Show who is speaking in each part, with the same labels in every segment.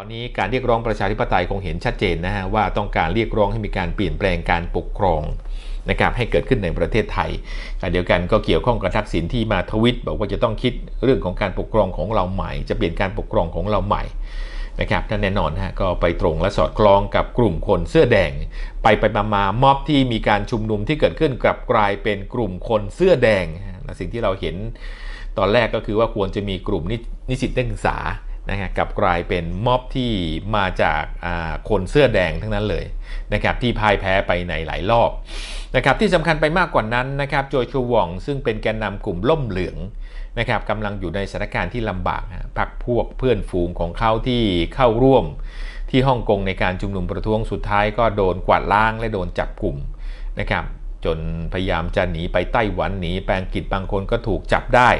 Speaker 1: ตอนนี้การเรียกร้องประชาธิปไตยคงเห็นชัดเจนนะฮะว่าต้องการเรียกร้องให้มีการเปลี่ยนแปลงการปกครองนะครับให้เกิดขึ้นในประเทศไทยขณะเดียวกันก็เกี่ยวข้องกับทักษิณที่มาทวิตบอกว่าจะต้องคิดเรื่องของการปกครองของเราใหม่ จะเปลี่ยนการปกครองของเราใหม่นะครับนั่นแน่นอนฮะก็ไปตรงและสอดคล้องกับกลุ่มคนเสื้อแดง ไปไปมามาม็อบที่มีการชุมนุมที่เกิดขึ้นกลับกลายเป็นกลุ่มคนเสื้อแดงและสิ่งที่เราเห็นตอนแรกก็คือว่าควรจะมีกลุ่มนินิสิตนักศึกษา นะฮะกลับกลายเป็นม็อบที่มาจากคนเสื้อแดงทั้งนั้นเลยนะครับที่พ่ายแพ้ไปในหลายรอบนะครับที่สำคัญไปมากกว่านั้นนะครับโจชัววองซึ่งเป็นแกนนำกลุ่มล่มเหลืองนะครับกำลังอยู่ในสถานการณ์ที่ลำบากพักพวกเพื่อนฝูงของเขาที่เข้าร่วมที่ฮ่องกงในการชุมนุมประท้วงสุดท้ายก็โดนกวาดล้างและโดนจับกลุ่มนะครับจนพยายามจะหนีไปไต้หวันหนีแปลงกิจบางคนก็ถูกจับได้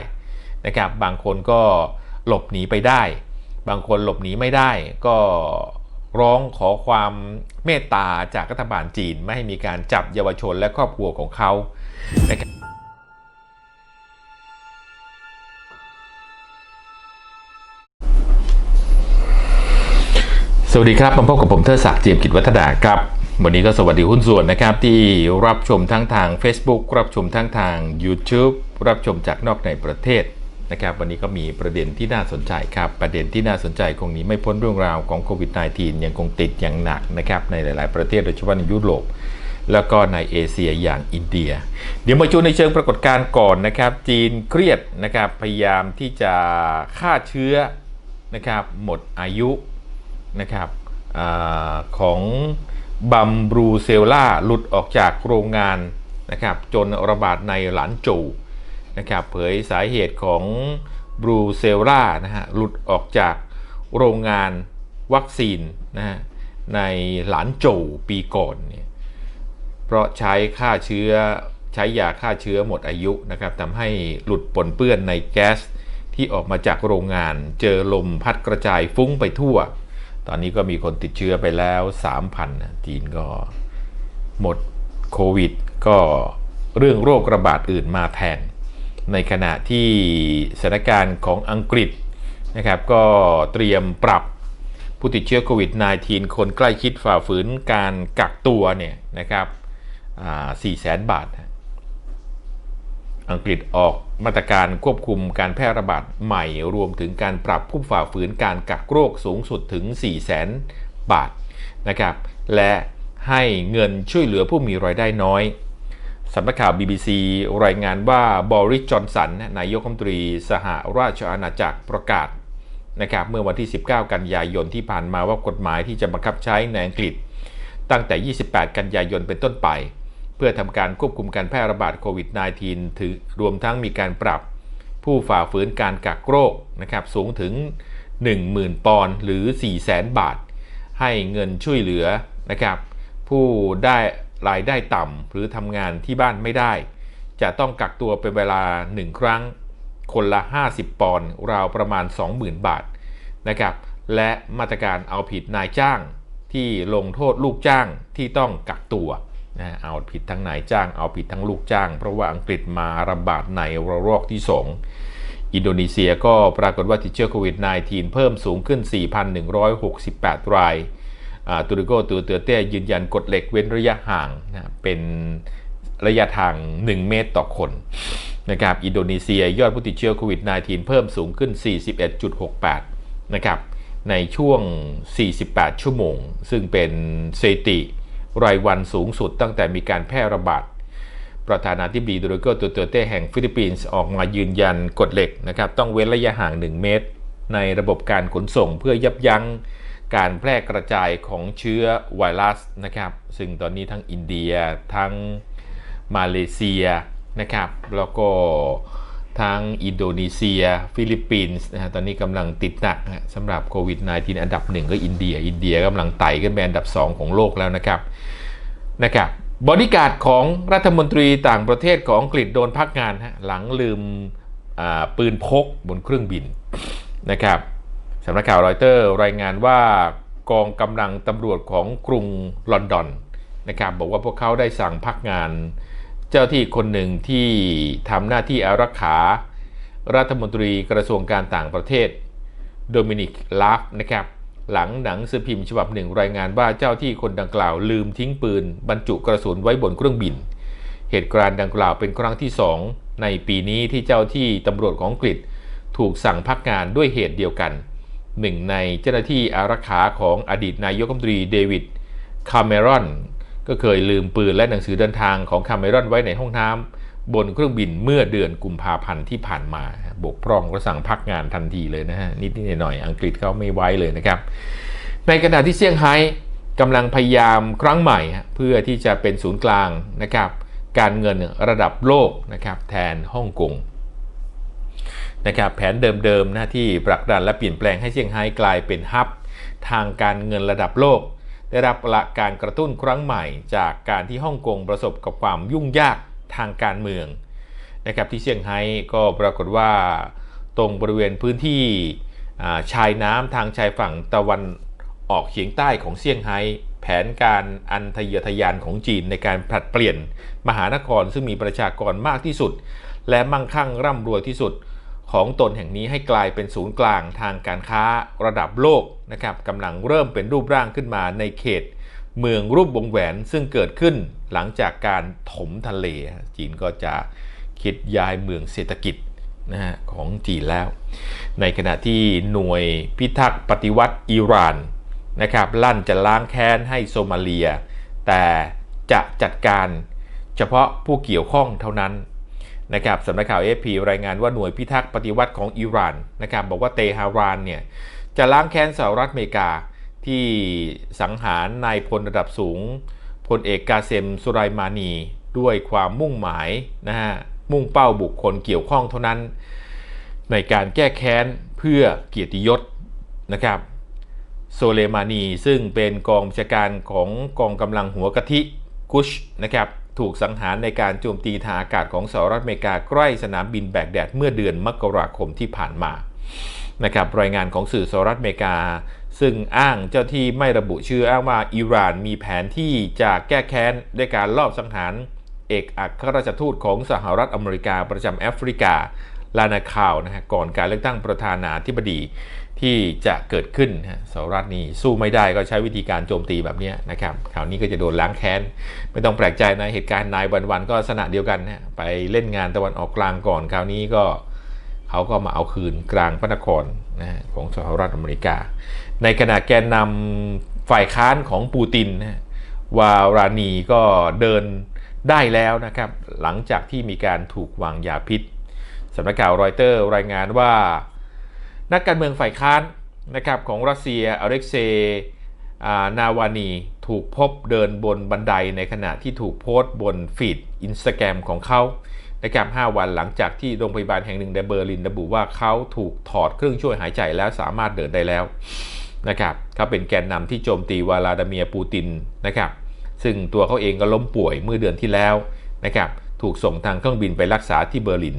Speaker 1: นะครับบางคนก็หลบหนีไปได้ บางคนหลบหนีไม่ได้ ก็ร้องขอความเมตตาจากรัฐบาลจีนไม่ให้มีการจับเยาวชนและครอบครัวของเขานะครับสวัสดีครับมาพบกับผมเทอศักดิ์เจียมกิจวัฒนาครับ วันนี้ก็สวัสดีหุ้นส่วนนะครับ ที่รับชมทั้งทาง Facebook รับชมทั้งทาง YouTube รับชมจากนอกในประเทศ นะครับวันนี้ก็มีประเด็นที่น่าสนใจครับประเด็นที่น่าสนใจคงนี้ไม่พ้นเรื่องราวของโควิด -19 ยังคงติดอย่างหนักนะครับในหลาย ๆ ประเทศโดยเฉพาะในยุโรปแล้วก็ในเอเชียอย่างอินเดีย เดี๋ยวมาจูในเชิงปรากฏการณ์ก่อนนะครับ จีนเครียดนะครับพยายามที่จะฆ่าเชื้อนะครับหมดอายุนะครับอของบัมบรูเซลล่าหลุดออกจากโรงงานนะครับจนระบาดในหลานจู นะครับเผยสาเหตุของบรูเซลล่านะฮะหลุดออกจากโรงงานวัคซีนนะฮะในหลานโจวปีก่อนเนี่ยเพราะใช้ฆ่าเชื้อใช้ยาฆ่าเชื้อหมดอายุนะครับทำให้หลุดปนเปื้อนในแก๊สที่ออกมาจากโรงงานเจอลมพัดกระจายฟุ้งไปทั่ว ตอนนี้ก็มีคนติดเชื้อไปแล้ว 3,000จีนก็หมดโควิด ก็เรื่องโรคระบาดอื่นมาแทน ในขณะที่สถานการณ์ของอังกฤษนะครับก็เตรียมปรับผู้ติดเชื้อโควิด -19 คนใกล้ชิดฝ่าฝืนการกักตัวเนี่ยนะครับ4แสนบาท อังกฤษออกมาตรการควบคุมการแพร่ระบาดใหม่รวมถึงการปรับผู้ฝ่าฝืนการกักโรคสูงสุดถึง4แสนบาทนะครับ และให้เงินช่วยเหลือผู้มีรายได้น้อย สำนักข่าว BBC รายงานว่าบอริสจอนสันนายกรัฐมนตรีสหราชอาณาจักรประกาศนะครับเมื่อวันที่ 19 กันยายนที่ผ่านมาว่ากฎหมายที่จะบังคับใช้ในอังกฤษ ตั้งแต่ 28 กันยายนเป็นต้นไป เพื่อทำการควบคุมการแพร่ระบาดโควิด -19 ถือรวมทั้งมีการปรับ ผู้ฝ่าฝืนการกักโรคนะครับสูงถึง 10,000 ปอนด์หรือ 400,000 บาท ให้เงินช่วยเหลือนะครับผู้ได้ รายได้ต่ำหรือทำงานที่บ้านไม่ได้ จะต้องกักตัวเป็นเวลา 1 ครั้ง คนละ 50 ปอนด์ราวประมาณ 20,000 บาทนะครับและมาตรการเอาผิดนายจ้างที่ลงโทษลูกจ้างที่ต้องกักตัวนะเอาผิดทั้งนายจ้างเอาผิดทั้งลูกจ้าง เพราะว่าอังกฤษมาระบาดในระลอกที่ 2 อินโดนีเซียก็ปรากฏว่าติดเชื้อโควิด -19 เพิ่มสูงขึ้น 4,168 ราย ตูริโกตูเตอเต้ยืนยันกฎเหล็กเว้นระยะห่างนะเป็นระยะทาง 1 เมตรต่อคนนะครับอินโดนีเซียยอดผู้ติดเชื้อโควิด -19 เพิ่มสูงขึ้น 41.68 นะครับในช่วง 48 ชั่วโมง ซึ่งเป็นสถิติรายวันสูงสุดตั้งแต่มีการแพร่ระบาด ประธานาธิบดีโดริโกตูเตอเต้แห่งฟิลิปปินส์ออกมายืนยันกฎเหล็กนะครับต้องเว้นระยะห่าง 1 เมตร ในระบบการขนส่งเพื่อยับยั้ง การแพร่กระจายของเชื้อไวรัสนะครับ ซึ่งตอนนี้ทั้งอินเดียทั้งมาเลเซียนะครับ แล้วก็ทั้งอินโดนีเซีย ฟิลิปปินส์นะฮะตอนนี้กำลังติดหนักนะสำหรับโควิด -19 อันดับหนึ่งก็อินเดีย อินเดียกำลังไต่ขึ้นเป็นอันดับ 2 ของโลกแล้วนะครับนะครับบริการของรัฐมนตรีต่างประเทศของอังกฤษโดนพักงานฮะหลังลืมปืนพกบนเครื่องบินนะครับ สำนักข่าวรอยเตอร์รายงานว่ากองกำลังตำรวจของกรุงลอนดอนนะครับบอกว่าพวกเขาได้สั่งพักงาน เจ้าที่คนหนึ่งที่ทำหน้าที่อารักขา รัฐมนตรีกระทรวงการต่างประเทศ โดมินิกลาฟนะครับหลังหนังสือพิมพ์ฉบับหนึ่งรายงานว่าเจ้าที่คนดังกล่าวลืมทิ้งปืน บรรจุกระสุนไว้บนเครื่องบิน เหตุการณ์ดังกล่าวเป็นครั้งที่สองในปีนี้ที่เจ้าที่ตำรวจของอังกฤษ ถูกสั่งพักงานด้วยเหตุเดียวกัน หนึ่งในเจ้าหน้าที่อารักขาของอดีตนายกรัฐมนตรีเดวิดคาเมรอนก็เคยลืมปืนและหนังสือเดินทางของคาเมรอนไว้ในห้องน้ำบนเครื่องบินเมื่อเดือนกุมภาพันธ์ที่ผ่านมาบกพร่องก็สั่งพักงานทันทีเลยนะฮะนิดๆหน่อยๆอังกฤษเขาไม่ไว้เลยนะครับ ในขณะที่เซี่ยงไฮ้กำลังพยายามครั้งใหม่ เพื่อที่จะเป็นศูนย์กลางนะครับการเงินระดับโลกนะครับแทนฮ่องกง นะครับแผนเดิมๆนะที่ผลักดันและเปลี่ยนแปลงให้เซี่ยงไฮ้กลายเป็นฮับ ทางการเงินระดับโลก ได้รับละการกระตุ้นครั้งใหม่จากการที่ฮ่องกงประสบกับความยุ่งยากทางการเมืองนะครับที่เซี่ยงไฮ้ก็ปรากฏว่าตรงบริเวณพื้นที่ชายน้ำทางชายฝั่งตะวันออกเฉียงใต้ของเซี่ยงไฮ้แผนการอันทะเยอทะยานของจีนในการผลัดเปลี่ยนมหานครซึ่งมีประชากรมากที่สุด และมั่งคั่งร่ำรวยที่สุด ของตนแห่งนี้ให้กลายเป็นศูนย์กลางทางการค้าระดับโลกนะครับกำลังเริ่มเป็นรูปร่างขึ้นมาในเขต เมืองรูปวงแหวนซึ่งเกิดขึ้นหลังจากการถมทะเล จีนก็จะคิดย้ายเมืองเศรษฐกิจนะฮะของจีนแล้ว ในขณะที่หน่วยพิทักษ์ปฏิวัติอิหร่านนะครับลั่นจะล้างแค้นให้โซมาเลีย แต่จะจัดการเฉพาะผู้เกี่ยวข้องเท่านั้น นะครับสำนักข่าวเอพีรายงานว่าหน่วยพิทักษ์ปฏิวัติของอิหร่านนะครับบอกว่าเตฮารานเนี่ยจะล้างแค้นสหรัฐอเมริกาที่สังหารนายพลระดับสูงพลเอกกาเซมสุไรมานี ด้วยความมุ่งหมายนะฮะมุ่งเป้าบุคคลเกี่ยวข้องเท่านั้น ในการแก้แค้นเพื่อเกียรติยศนะครับโซเลมานีซึ่งเป็นกองบัญชาการของกองกำลังหัวกะทิกุชนะครับ ถูกสังหารในการโจมตีทางอากาศของสหรัฐอเมริกาใกล้สนามบินแบกแดดเมื่อเดือนมกราคมที่ผ่านมานะครับรายงานของสื่อสหรัฐอเมริกา ซึ่งอ้างเจ้าที่ไม่ระบุชื่ออ้างว่าอิหร่านมีแผนที่จะแก้แค้นด้วยการลอบสังหารเอกอัครราชทูตของสหรัฐอเมริกาประจำแอฟริกา ลานาคาวนะฮะก่อนการเลือกตั้งประธานาธิบดีที่จะเกิดขึ้นสหรัฐนี่สู้ไม่ได้ก็ใช้วิธีการโจมตีแบบนี้นะครับคราวนี้ก็จะโดนล้างแค้น ไม่ต้องแปลกใจนะเหตุการณ์นายวันวันก็สนะเดียวกันนะไปเล่นงานตะวันออกกลางก่อนคราวนี้ก็เขาก็มาเอาคืนกลางพระนครนะของสหรัฐอเมริกา ในขณะแกนนำฝ่ายค้านของปูตินนะวารานีก็เดินได้แล้วนะครับ หลังจากที่มีการถูกวางยาพิษ สำนักข่าวรอยเตอร์รายงานว่า นักการเมืองฝ่ายค้านนะครับของรัสเซียอเล็กเซย์นาวานีถูกพบเดินบนบันไดในขณะที่ถูกโพสต์บนฟีดอินสตาแกรมของเขานะครับ5วันหลังจากที่โรงพยาบาลแห่งหนึ่งในเบอร์ลินระบุว่าเขาถูกถอดเครื่องช่วยหายใจแล้วสามารถเดินได้แล้วนะครับเขาเป็นแกนนำที่โจมตีวลาดาเมียปูตินนะครับซึ่งตัวเขาเองก็ล้มป่วยเมื่อเดือนที่แล้วนะครับถูกส่งทางเครื่องบินไปรักษาที่เบอร์ลิน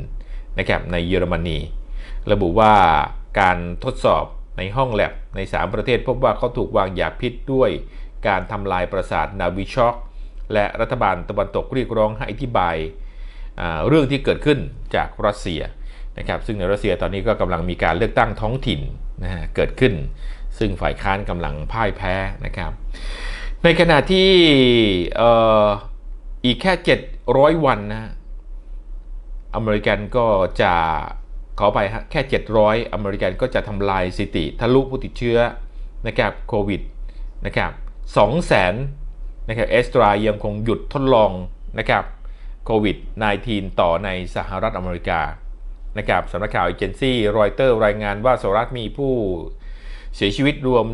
Speaker 1: นะครับในเยอรมนี ระบุว่าการทดสอบในห้องแลบใน 3 ประเทศพบว่าเขาถูกวางยาพิษด้วยการทำลายประสาทนาวิช็อกและรัฐบาลตะวันตกเรียกร้องให้อธิบายเรื่องที่เกิดขึ้นจากรัสเซียนะครับซึ่งในรัสเซียตอนนี้ก็กำลังมีการเลือกตั้งท้องถิ่นนะฮะเกิดขึ้น ซึ่งฝ่ายค้านกำลังพ่ายแพ้นะครับในขณะที่อีกแค่ 700 วันนะ อเมริกันก็จะขอไปแค่ 700 อเมริกันก็จะทำลายสถิติทะลุผู้ติดเชื้อนะครับโควิดนะครับ2แสนนะครับเอสตรายังคงหยุดทดลองนะครับโควิด -19 ต่อในสหรัฐอเมริกานะครับสำนักข่าวเอเจนซี่รอยเตอร์รายงานว่าสหรัฐมีผู้เสียชีวิตรวม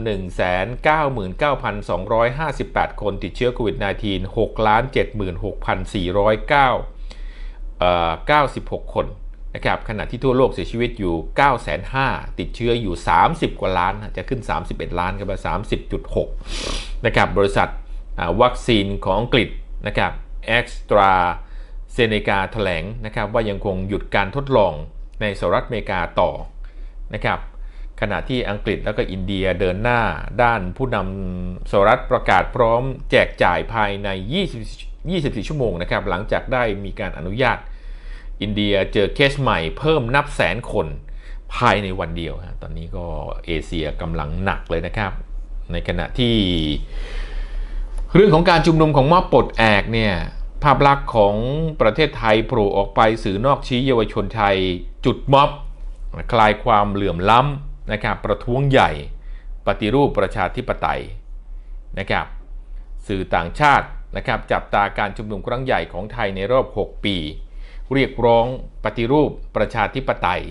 Speaker 1: 199,258 คนติดเชื้อโควิด -19 6,76,409 96 คนนะครับขณะที่ทั่วโลกเสียชีวิตอยู่ 9 5 0 0 0ติดเชื้ออยู่ 30 กว่าล้าน จะขึ้น 31 ล้านกันไป30.6 นะครับ บริษัทวัคซีนของอังกฤษนะครับเอ็กซ์ตราเซเนกาแถลงนะครับว่ายังคงหยุดการทดลองในสหรัฐอเมริกาต่อนะครับขณะที่อังกฤษแล้วก็อินเดียเดินหน้าด้านผู้นำสหรัฐประกาศพร้อมแจกจ่ายภายใน 20 24 ชั่วโมงนะครับหลังจากได้มีการอนุญาต อินเดียเจอเคสใหม่เพิ่มนับแสนคนภายในวันเดียว ตอนนี้ก็เอเชียกำลังหนักเลยนะครับ ในขณะที่ เรื่องของการชุมนุมของม็อบปลดแอกเนี่ยภาพลักษณ์ของประเทศไทยโผล่ออกไปสื่อนอกชี้เยาวชนไทยจุดม็อบ คลายความเหลื่อมล้ำนะครับประท้วงใหญ่ปฏิรูปประชาธิปไตยนะครับสื่อต่างชาติ นะครับจับตาการชุมนุมครั้งใหญ่ของไทยในรอบ 6 ปี เรียกร้องปฏิรูปประชาธิปไตย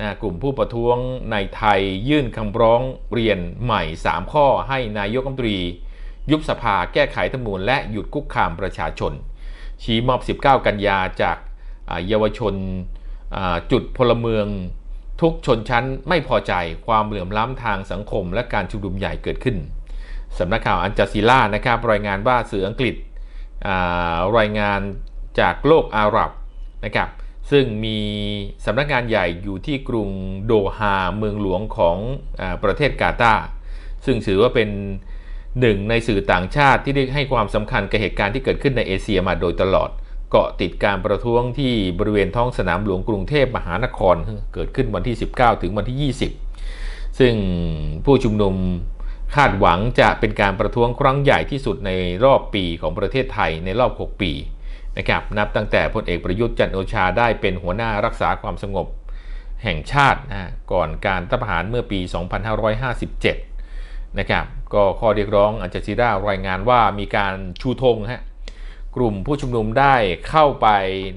Speaker 1: นะกลุ่มผู้ประท้วงในไทยยื่นคำร้องเรียนใหม่ 3 ข้อให้นายกรัฐมนตรี ยุบสภาแก้ไขธรรมนูญและหยุดคุกคามประชาชน ชี้มอบ 19 กันยาจากเยาวชนจุดพลเมืองทุกชนชั้นไม่พอใจความเหลื่อมล้ำทางสังคมและการชุมนุมใหญ่เกิดขึ้นสำนักข่าวอันจาซีล่านะครับรายงานว่าสื่ออังกฤษ รายงานจากโลกอาหรับนะครับซึ่งมีสำนักงานใหญ่อยู่ที่กรุงโดฮาเมืองหลวงของอประเทศกาตาร์ซึ่งถือว่าเป็นหนึ่งในสื่อต่างชาติที่ได้ให้ความสำคัญกับเหตุการณ์ที่เกิดขึ้นในเอเชียมาโดยตลอด เกาะติดการประท้วงที่บริเวณท้องสนามหลวงกรุงเทพมหานคร เกิดขึ้นวันที่ 19 ถึงวันที่ 20 ซึ่งผู้ชุมนุม คาดหวังจะเป็นการประท้วงครั้งใหญ่ที่สุดในรอบปีของประเทศไทยในรอบ 6 ปีนะครับนับตั้งแต่พลเอกประยุทธ์จันโอชาได้เป็นหัวหน้ารักษาความสงบแห่งชาตินะก่อนการตัประหารเมื่อปี 2557 นะครับก็ข้อเรียกร้องอันจาซีรารายงานว่ามีการชูธงฮะกลุ่มผู้ชุมนุมได้เข้าไป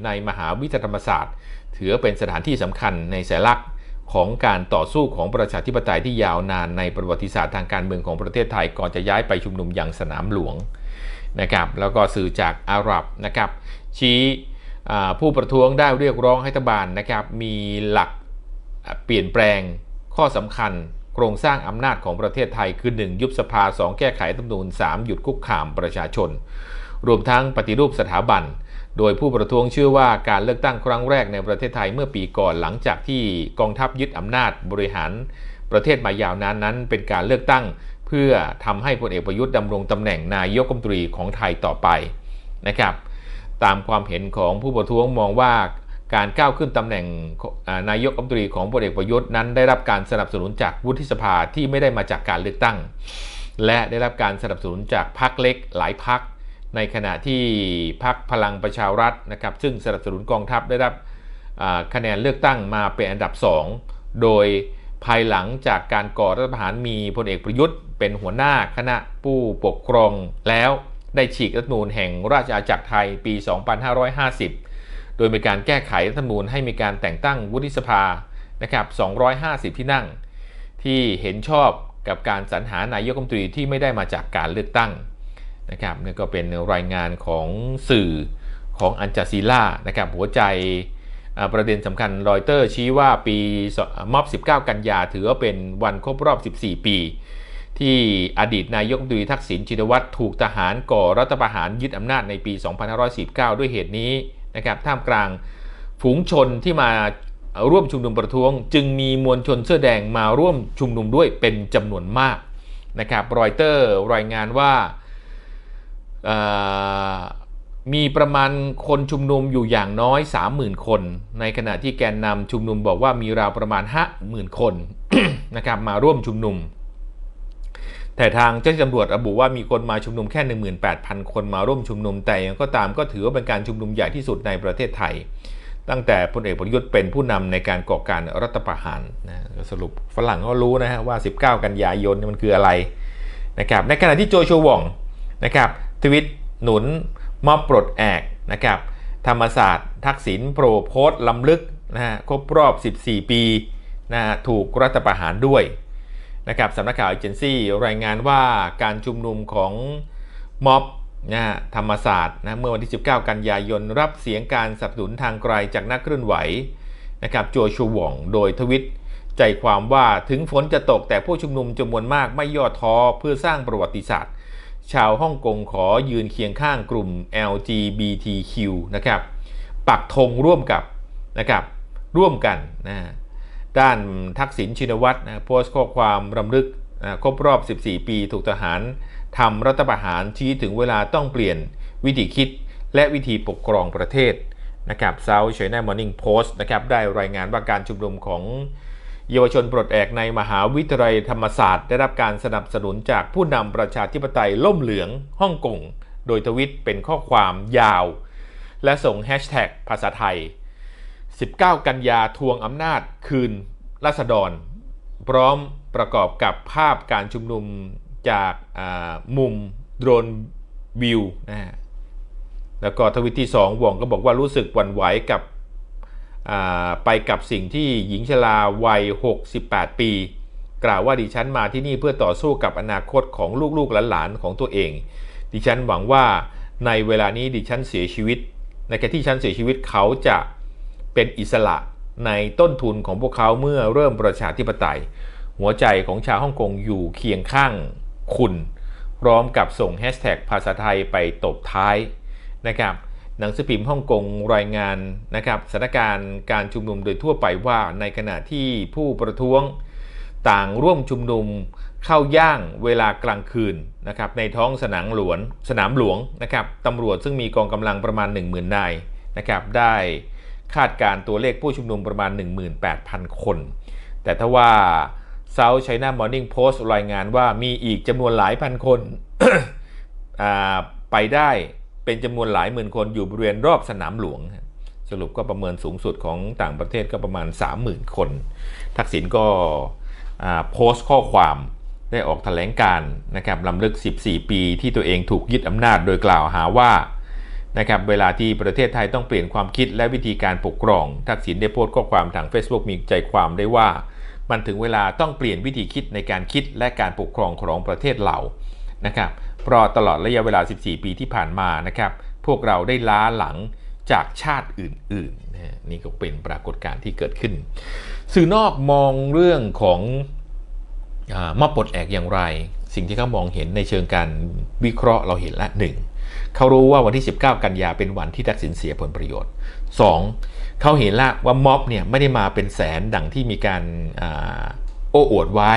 Speaker 1: ในมหาวิทยาลัยธรรมศาสตร์ ถือเป็นสถานที่สำคัญในแสลักษณ์ ของการต่อสู้ของประชาธิปไตยที่ยาวนานในประวัติศาสตร์ทางการเมืองของประเทศไทย ก่อนจะย้ายไปชุมนุมอย่างสนามหลวงนะครับแล้วก็สื่อจากอาหรับนะครับชี้ผู้ประท้วงได้เรียกร้องให้รัฐบาลนะครับมีหลักเปลี่ยนแปลงข้อสำคัญโครงสร้างอำนาจของประเทศไทยคือ 1 ยุบสภา 2 แก้ไขรัฐธรรมนูญ3หยุดคุกคามประชาชน รวมทั้งปฏิรูปสถาบัน โดยผู้ประท้วงเชื่อว่าการเลือกตั้งครั้งแรกในประเทศไทยเมื่อปีก่อนหลังจากที่กองทัพยึดอำนาจบริหารประเทศมายาวนานนั้น เป็นการเลือกตั้ง เพื่อทำให้พลเอกประยุทธ์ดำรงตำแหน่งนายกรัฐมนตรีของไทยต่อไปนะครับ ตามความเห็นของผู้ประท้วงมองว่าการก้าวขึ้นตำแหน่งนายกรัฐมนตรีของพลเอกประยุทธ์นั้น ได้รับการสนับสนุนจากวุฒิสภาที่ไม่ได้มาจากการเลือกตั้ง และได้รับการสนับสนุนจากพรรคเล็กหลายพรรค ในขณะที่พรรคพลังประชารัฐนะครับซึ่งสนับสนุนกองทัพได้รับคะแนนเลือกตั้งมาเป็นอันดับ 2 โดยภายหลังจากการก่อรัฐประหารมีพลเอกประยุทธ์เป็นหัวหน้าคณะผู้ปกครองแล้วได้ฉีกรัฐมนูลแห่งราชอาณาจักรไทยปี 2550 โดยมีการแก้ไขรัฐมนูญให้มีการแต่งตั้งวุฒิสภานะครับ 250 ที่นั่ง ที่เห็นชอบกับการสรรหานายกรัฐมนตรีที่ไม่ได้มาจากการเลือกตั้ง นะครับนี่ก็เป็นรายงานของสื่อของอันจาซีล่านะครับหัวใจประเด็นสำคัญรอยเตอร์ชี้ว่าปีม็อบ 19 กันยาถือว่าเป็นวันครบรอบ 14 ปี ที่อดีตนายกรัฐมนตรีทักษิณชินวัตรถูกทหารก่อรัฐประหารยึดอำนาจในปี 2549 ด้วยเหตุนี้นะครับท่ามกลางฝูงชนที่มาร่วมชุมนุมประท้วง จึงมีมวลชนเสื้อแดงมาร่วมชุมนุมด้วยเป็นจำนวนมากนะครับรอยเตอร์รายงานว่า มีประมาณคนชุมนุมอยู่อย่างน้อย 30,000 คน ในขณะที่แกนนำชุมนุมบอกว่ามีราวประมาณ 50,000 คนนะครับมาร่วมชุมนุม แต่ทางเจ้าหน้าที่ตำรวจระบุว่ามีคนมาชุมนุมแค่ 18,000 คนมาร่วมชุมนุม แต่ยังก็ตามก็ถือว่าเป็นการชุมนุมใหญ่ที่สุดในประเทศไทย ตั้งแต่พลเอกประยุทธ์เป็นผู้นำในการก่อการรัฐประหารนะสรุปฝรั่งก็รู้นะฮะว่า 19 กันยายนมันคืออะไรนะครับในขณะที่โจชัวว่องนะครับ ทวิตหนุนมอบปลดแอกนะครับธรรมศาสตร์ ทักษิณโปรโพสต์ลำลึกนะฮะครบรอบ 14 ปีนะถูกรัฐประหารด้วยนะครับสำนักข่าวเอเจนซี่รายงานว่าการชุมนุมของม็อบนะธรรมศาสตร์นะเมื่อวันที่ 19 กันยายนรับเสียงการสนับสนุนทางไกลจากนักเคลื่อนไหวนะครับโจชูวองโดยทวิตใจความว่าถึงฝนจะตกแต่ผู้ชุมนุมจำนวนมากไม่ย่อท้อเพื่อสร้างประวัติศาสตร์ ชาวฮ่องกงขอยืนเคียงข้างกลุ่ม LGBTQ นะครับปักธงร่วมกับนะครับร่วมกันนะด้านทักษิณชินวัตรนะโพสต์ข้อความรำลึกนะครบรอบ 14 ปีถูกทหารทำรัฐประหารชี้ถึงเวลาต้องเปลี่ยนวิธีคิด และวิธีปกครองประเทศนะครับ South China Morning Post นะครับได้รายงานว่าการชุมนุมของ เยาวชนปลดแอกในมหาวิทยาลัยธรรมศาสตร์ ได้รับการสนับสนุนจากผู้นำประชาธิปไตยล่มเหลืองฮ่องกงโดยทวิตเป็นข้อความยาว และส่งแฮชแท็กภาษาไทย 19 กันยาทวงอำนาจคืนราษฎร พร้อมประกอบกับภาพการชุมนุมจากมุมโดรนวิวนะฮะแล้วก็ทวิตที่ 2 หว่องก็บอกว่ารู้สึกหวั่นไหวกับ ไปกับสิ่งที่หญิงชราวัย 68 ปี กล่าวว่าดิฉันมาที่นี่เพื่อต่อสู้กับอนาคตของลูกๆหลานๆของตัวเอง ดิฉันหวังว่าในเวลานี้ดิฉันเสียชีวิต ในขณะที่ฉันเสียชีวิตเขาจะเป็นอิสระในต้นทุนของพวกเขาเมื่อเริ่มประชาธิปไตย หัวใจของชาวฮ่องกงอยู่เคียงข้างคุณ พร้อมกับส่งแฮชแท็กภาษาไทยไปตบท้ายนะครับ หนังสือพิมพ์ฮ่องกงรายงานนะครับสถานการณ์การชุมนุมโดยทั่วไปว่าในขณะที่ผู้ประท้วงต่างร่วมชุมนุมเข้าย่างเวลากลางคืนนะครับในท้องสนามหลวงสนามหลวงนะครับตำรวจซึ่งมีกองกำลังประมาณ 10,000นายนะครับได้คาดการ์ตัวเลขผู้ชุมนุมประมาณ 18,000 คน แต่ถ้าว่า South China Morning Post รายงานว่ามีอีกจำนวนหลายพันคนไปได้ เป็นจำนวนหลายหมื่นคนอยู่บริเวณรอบสนามหลวง สรุปก็ประเมินสูงสุดของต่างประเทศก็ประมาณ 30,000 คน ทักษิณก็อ่าโพสต์ข้อความได้ออกแถลงการนะครับลำลึก 14 ปีที่ตัวเองถูกยึดอำนาจโดยกล่าวหาว่านะครับเวลาที่ประเทศไทยต้องเปลี่ยนความคิดและวิธีการปกครอง ทักษิณได้โพสต์ข้อความทาง Facebook มีใจความได้ว่า มันถึงเวลาต้องเปลี่ยนวิธีคิดในการคิดและการปกครองของประเทศเรานะครับ เพราะตลอดระยะเวลา 14 ปีที่ผ่านมานะครับ พวกเราได้ล้าหลังจากชาติอื่นๆนะนี่ก็เป็นปรากฏการณ์ที่เกิดขึ้น สื่อนอกมองเรื่องของอมอบปลดแอกอย่างไร สิ่งที่เขามองเห็นในเชิงการวิเคราะห์เราเห็นละหนึ่งเขารู้ว่าวันที่ 19 กันยาเป็นวันที่ทักษิณเสียผลประโยชน์ 2. เขาเห็นละว่าม็อบเนี่ยไม่ได้มาเป็นแสนดังที่มีการโอ้อวดไว้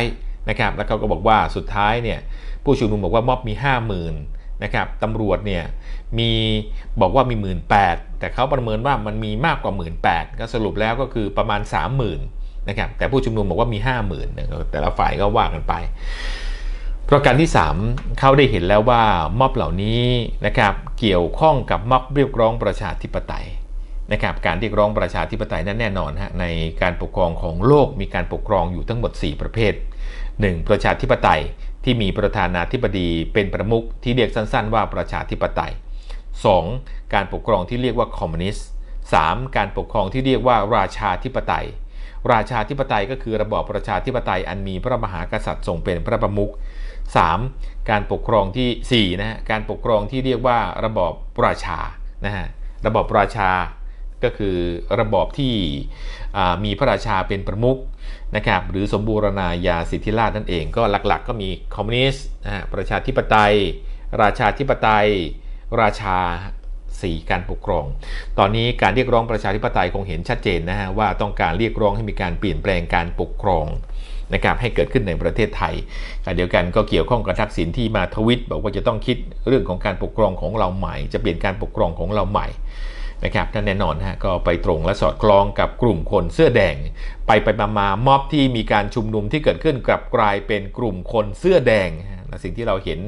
Speaker 1: นะครับ แล้วเขาก็บอกว่าสุดท้ายเนี่ย ผู้ชุมนุมบอกว่าม็อบมี 50,000นะครับตำรวจเนี่ยมีบอกว่ามี 1 8ื่นแต่เขาประเมินว่ามันมีมากกว่า 1 8ื่นก็สรุปแล้วก็คือประมาณ 30,000นะครับแต่ผู้ชุมนุมบอกว่ามี 50,000นะแต่ละฝ่ายก็ว่ากันไปประการที่ 3 เขาได้เห็นแล้วว่าม็อบเหล่านี้นะครับเกี่ยวข้องกับม็อบเรียกร้องประชาธิปไตยนะครับการเรียกร้องประชาธิปไตยนั้นแน่นอนฮะในการปกครองของโลกมีการปกครองอยู่ทั้งหมด 4 ประเภท 1. ประชาธิปไตย ที่มีประธานาธิบดีเป็นประมุขที่เรียกสั้นๆ ว่าประชาธิปไตย 2. การปกครองที่เรียกว่าคอมมิวนิสต์ 3. การปกครองที่เรียกว่าราชาธิปไตย ราชาธิปไตยก็คือระบอบประชาธิปไตยอันมีพระมหากษัตริย์ทรงเป็นพระประมุข 3. การปกครองที่4นะฮะการปกครองที่เรียกว่าระบอบระชานะฮะระบอบระชาก็คือระบอบที่มีพระราชาเป็นประมุข นะครับหรือสมบูรณาญาสิทธิราชนั่นเองก็หลักๆ ก็มีคอมมิวนิสต์นะฮะประชาธิปไตย ราชาธิปไตย ราชาสีการปกครอง ตอนนี้การเรียกร้องประชาธิปไตยคงเห็นชัดเจนนะฮะว่าต้องการเรียกร้องให้มีการเปลี่ยนแปลงการปกครองนะครับให้เกิดขึ้นในประเทศไทยขณะเดียวกันก็เกี่ยวข้องกับทักษิณที่มาทวิตบอกว่าจะต้องคิดเรื่องของการปกครองของเราใหม่ จะเปลี่ยนการปกครองของเราใหม่ นะครับนั่นแน่นอนฮะก็ไปตรงและสอดคล้องกับกลุ่มคนเสื้อแดง ไปไปมามาม็อบที่มีการชุมนุมที่เกิดขึ้นกลับกลายเป็นกลุ่มคนเสื้อแดงฮะและสิ่งที่เราเห็น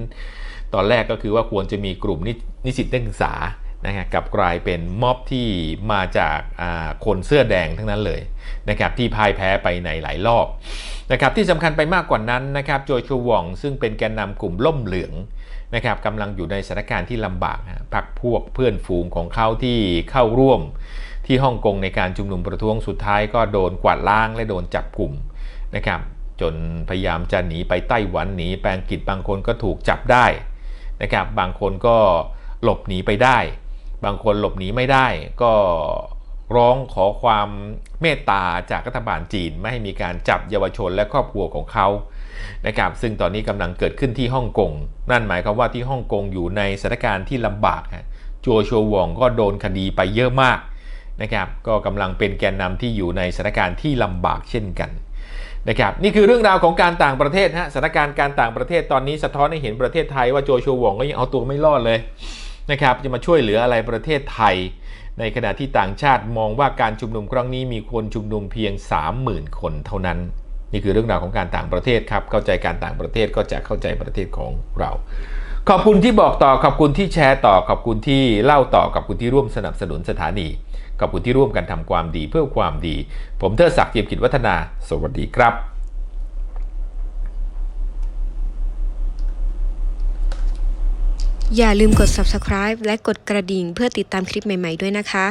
Speaker 1: ตอนแรกก็คือว่าควรจะมีกลุ่มนินิสิตนักศึกษา นะฮะกับกลายเป็นม็อบที่มาจากาคนเสื้อแดงทั้งนั้นเลยนะครับที่พ่ายแพ้ไปในหลายรอบนะครับที่สำคัญไปมากกว่านั้นนะครับโจชัววองซึ่งเป็นแกนนำกลุ่มล่มเหลืองนะครับกำลังอยู่ในสถานการณ์ที่ลำบากพักพวกเพื่อนฝูงของเขาที่เข้าร่วมที่ฮ่องกงในการชุมนุมประท้วงสุดท้ายก็โดนกวาดล้างและโดนจับกลุ่มนะครับจนพยายามจะหนีไปไต้หวันหนีแปลงกิจบางคนก็ถูกจับได้นะครับบางคนก็หลบหนีไปได้ บางคนหลบหนีไม่ได้ ก็ร้องขอความเมตตาจากรัฐบาลจีนไม่ให้มีการจับเยาวชนและครอบครัวของเขานะครับซึ่งตอนนี้กำลังเกิดขึ้นที่ฮ่องกงนั่นหมายความว่าที่ฮ่องกงอยู่ในสถานการณ์ที่ลำบากฮะโจชัวหวองก็โดนคดีไปเยอะมากนะครับก็กำลังเป็นแกนนำที่อยู่ในสถานการณ์ที่ลำบากเช่นกันนะครับนี่คือเรื่องราวของการต่างประเทศฮะสถานการณ์การต่างประเทศตอนนี้สะท้อนให้เห็นประเทศไทยว่าโจชัวหวองก็ยังเอาตัวไม่รอดเลย นะครับจะมาช่วยเหลืออะไรประเทศไทย ในขณะที่ต่างชาติมองว่าการชุมนุมครั้งนี้มีคนชุมนุมเพียง 30,000 คนเท่านั้น นี่คือเรื่องราวของการต่างประเทศครับ เข้าใจการต่างประเทศก็จะเข้าใจประเทศของเรา ขอบคุณที่บอกต่อขอบคุณที่แชร์ต่อขอบคุณที่เล่าต่อขอบคุณที่ร่วมสนับสนุนสถานีขอบคุณที่ร่วมกันทำความดีเพื่อความดี ผมเทอศักดิ์เจียมกิจวัฒนา สวัสดีครับ
Speaker 2: อย่าลืมกด subscribe และกดกระดิ่งเพื่อติดตามคลิปใหม่ ๆ ด้วยนะคะ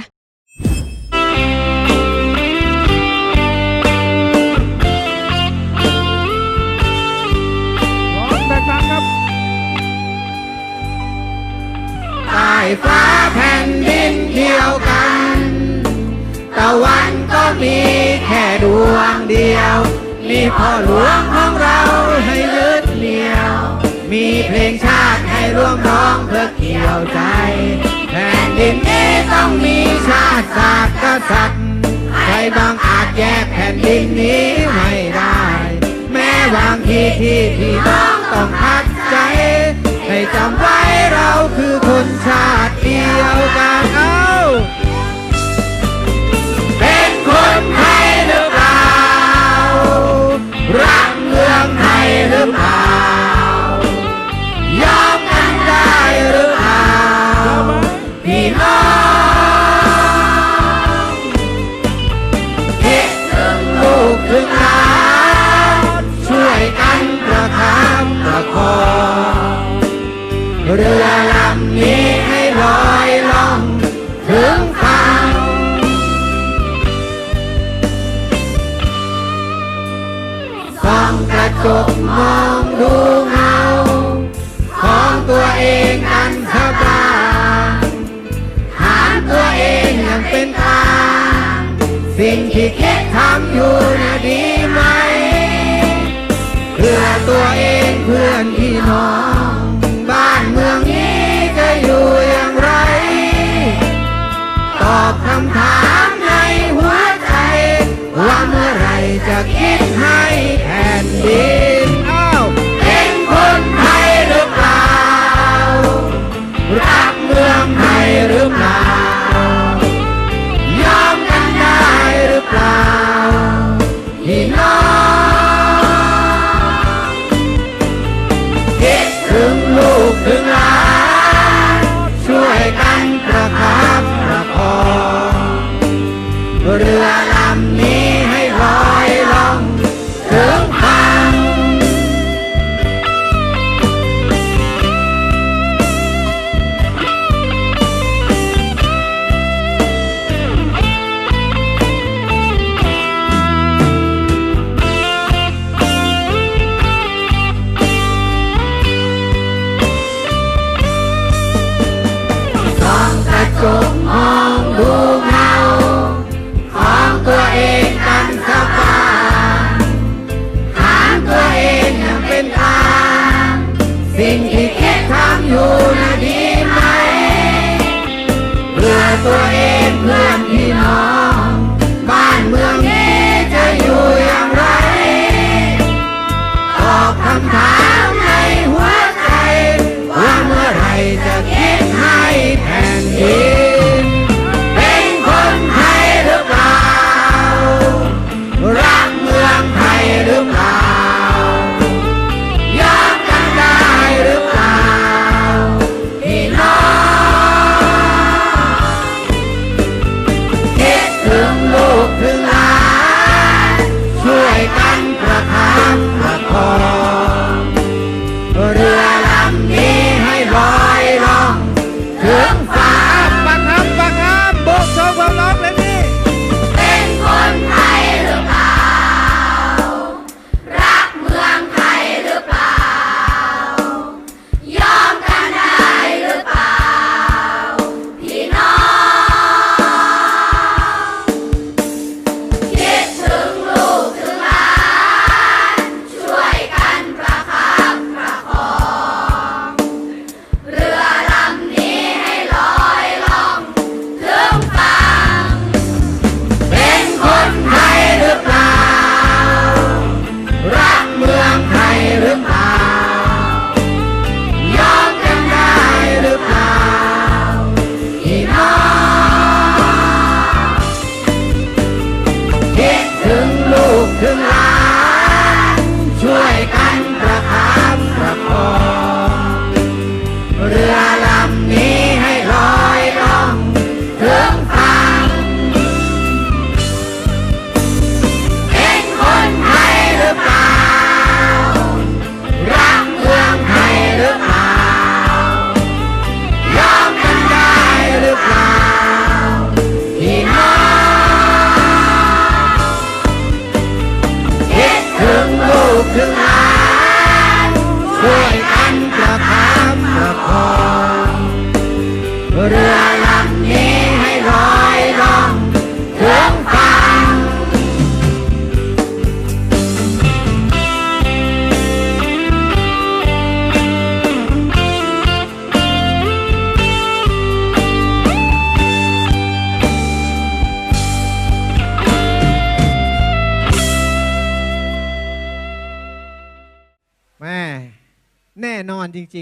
Speaker 3: ร้องดังๆครับ
Speaker 4: ใต้ฟ้าแผ่นดินเดียวกัน ตะวันก็มีแค่ดวงเดียวมีพ่อหลวงของเราให้ยึดเหนี่ยว มีเพลงชาติให้ร่วมร้องเพื่อเกี่ยวใจ แผ่นดินนี้ต้องมีชาติศาสตร์กษัตริย์ใครบางอาจแยกแผ่นดินนี้ไม่ได้ แม้บางทีที่พี่น้องต้องพัดใจ ให้จำไว้เราคือคนชาติเดียวกันเอ้าเป็นคนไทยหรือเปล่ารักเมืองไทยหรือเปล่า คอเรือลำนี้ให้ลอยล่องถึงฝั่งส่องกระจกมองดูเงา ของตัวเองกันสบายถามตัวเองอย่างเป็นกลางสิ่งที่คิดทำอยู่น่ะดีไหม อนพี่น้อง บ้านเมืองนี้จะอยู่อย่างไร ตอบคำถามในหัวใจ ว่าเมื่อไรจะคิด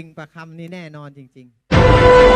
Speaker 4: ริงประคำนี้แน่นอนจริง ๆ